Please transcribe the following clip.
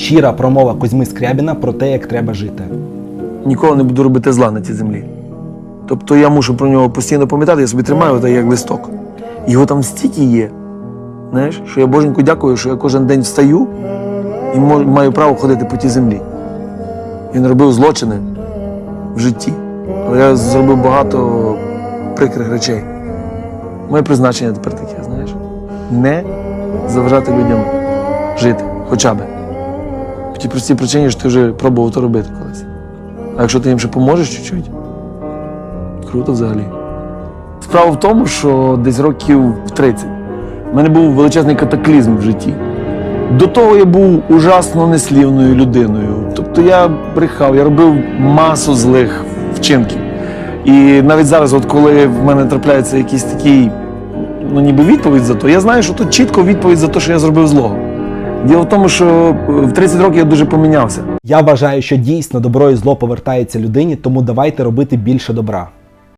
Щира промова Козьми Скрябіна про те, як треба жити. Ніколи не буду робити зла на цій землі. Тобто я мушу про нього постійно пам'ятати, я собі тримаю так як листок. Його там стільки є. Знаєш, що я Боженьку дякую, що я кожен день встаю і маю право ходити по тій землі. Він робив злочини в житті, але я зробив по прикрих речей. Моє призначення тепер таке, знаєш, не заважати людям жити, хоча б. Тій простій причині, що ти вже пробував то робити колись. А якщо ти їм ще поможеш чуть-чуть, круто взагалі. Справа в тому, що десь років 30 в мене був величезний катаклізм в житті. До того я був ужасно неслівною людиною. Тобто я брехав, я робив масу злих вчинків. І навіть зараз, от коли в мене трапляється якийсь такий, ну ніби відповідь за то, я знаю, що тут чітко відповідь за те, що я зробив злого. Діло в тому, що е, в 30 років я дуже помінявся. Я вважаю, що дійсно добро і зло повертається людині, тому давайте робити більше добра.